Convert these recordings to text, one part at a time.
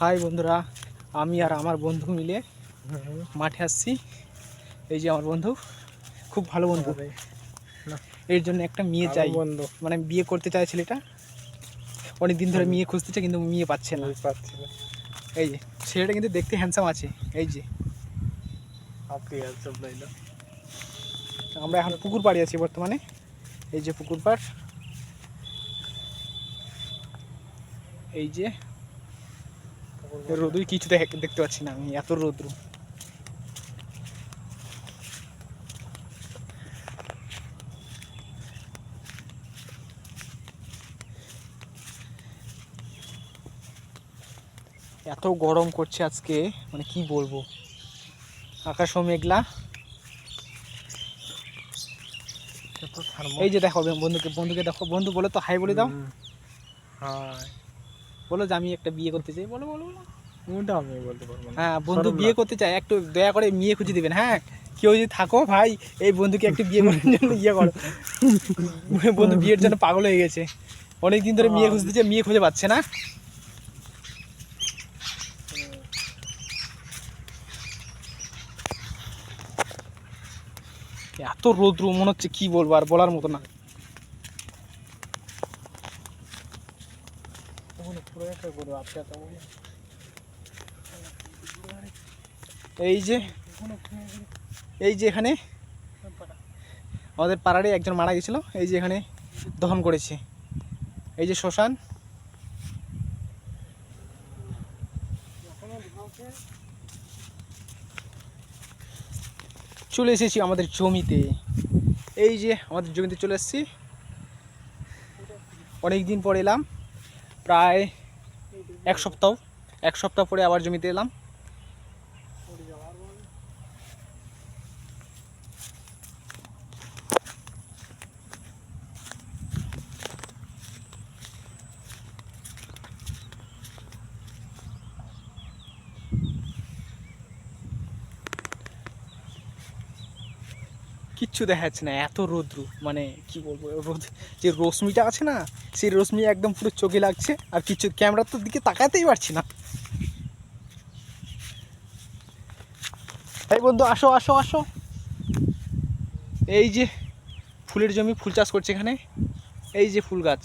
High বন্ধুরা আমি আর আমার বন্ধু মিলে মাঠে আসছি। এই যে আমার বন্ধু খুব ভালো বন্ধু। এর জন্য একটা মেয়ে চাই। বন্ধু। মানে বিয়ে করতে চায় ছেলেটা অনেক দিন ধরে মেয়ে খুঁজতেছে কিন্তু মেয়ে পাচ্ছে না। পাচ্ছি না। এই যে ছেলেটা কিন্তু দেখতে হ্যান্ডসাম আছে। এই যে। আপনি হ্যান্ডসাম লাইলা আমরা এখন পুকুর পাড়ে আছি বর্তমানে। এই যে পুকুর পাড়। এই যে রোদুই কিছু দেখতে পাচ্ছি না আমি এত রোদ্রু। এত গরম করছে আজকে মানে কি বলব? আকাশও মেঘলা। এই যে দেখো বন্ধুকে বন্ধুকে দেখো বন্ধু বলে তো হাই বলে দাও। হ্যাঁ বলো যে আমি একটা বিয়ে করতে চাই। বলো বলো বলো। আমি বলতে পারব না? হ্যাঁ বন্ধু বিয়ে করতে চায় একটু দয়া করে মেয়ে খুঁজে দিবেন হ্যাঁ? কেউ যদি থাকো ভাই এই বন্ধুকে একটু বিয়ে করার জন্য ইয়ে করো। বন্ধু বিয়ের জন্য পাগল হয়ে গেছে। অনেক দিন ধরে মেয়ে খুঁজতেছে মেয়ে খুঁজে পাচ্ছে না। এত রোদ্রু মনে হচ্ছে কি বলব আর বলার মতো না ওখানে পুরো একটা গরু আছে এত বড়। এই যে এই যে এখানে আমাদের পাড়ারে একজন মারা গেছিল, এই যে এখানে দহন করেছে। এই যে শ্মশান। চলে এসেছি আমাদের জমিতে। এই যে আমাদের জমিতে চলে এসেছি। অনেক দিন পর এলাম। প্রায় এক সপ্তাহ এক সপ্তাহ পরে আবার জমিতে এলাম। কিচ্ছু দেখা যাচ্ছে না, এত রৌদ্র। মানে কি বলব, রোদ যে রশ্মিটা আছে না, সেই রশ্মি একদম পুরো চোখে লাগছে, আর কিছু ক্যামেরার তো দিকে তাকাতেই পারছি না। এই বন্ধু, আসো আসো আসো। এই যে ফুলের জমি, ফুল চাষ করছে এখানে, এই যে ফুল গাছ।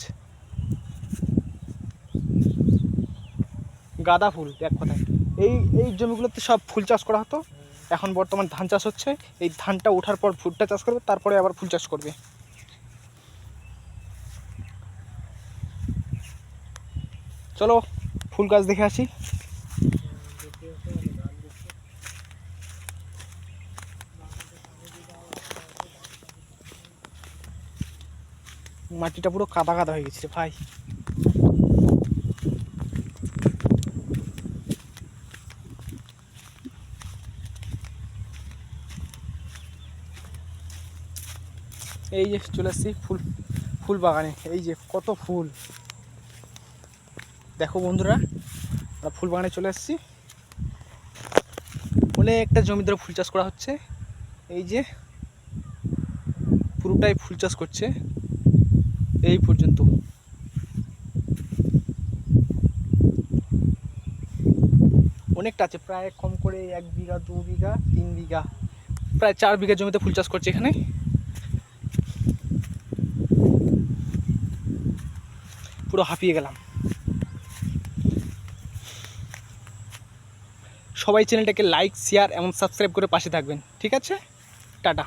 গাঁদা ফুল, এক কথায়। এই এই জমিগুলোতে সব ফুল চাষ করা হতো? এখন বর্তমান ধান চাষ হচ্ছে। এই ধানটা ওঠার পর ফুলটা চাষ করবে, তারপরে আবার ফুল চাষ করবে। চলো, ফুল গাছ দেখে আসি। মাটিটা পুরো কাদা কাদা হয়ে গেছে ভাই। এই যে চলে এসেছি ফুল ফুল বাগানে। এই যে কত ফুল। দেখো বন্ধুরা, আমরা ফুল বাগানে চলে এসেছি অনেকটা জমি ধরে ফুল চাষ করা হচ্ছে। এই যে পুরোটাই ফুল চাষ করছে। এই পর্যন্ত। অনেকটা আছে, প্রায় কম করে এক বিঘা, দু বিঘা, তিন বিঘা, প্রায় চার বিঘা জমিতে ফুল চাষ করছে এখানে। পুরো হাঁপিয়ে গেলাম। সবাই চ্যানেলটাকে লাইক শেয়ার এবং সাবস্ক্রাইব করে পাশে থাকবেন। ঠিক আছে? টাটা।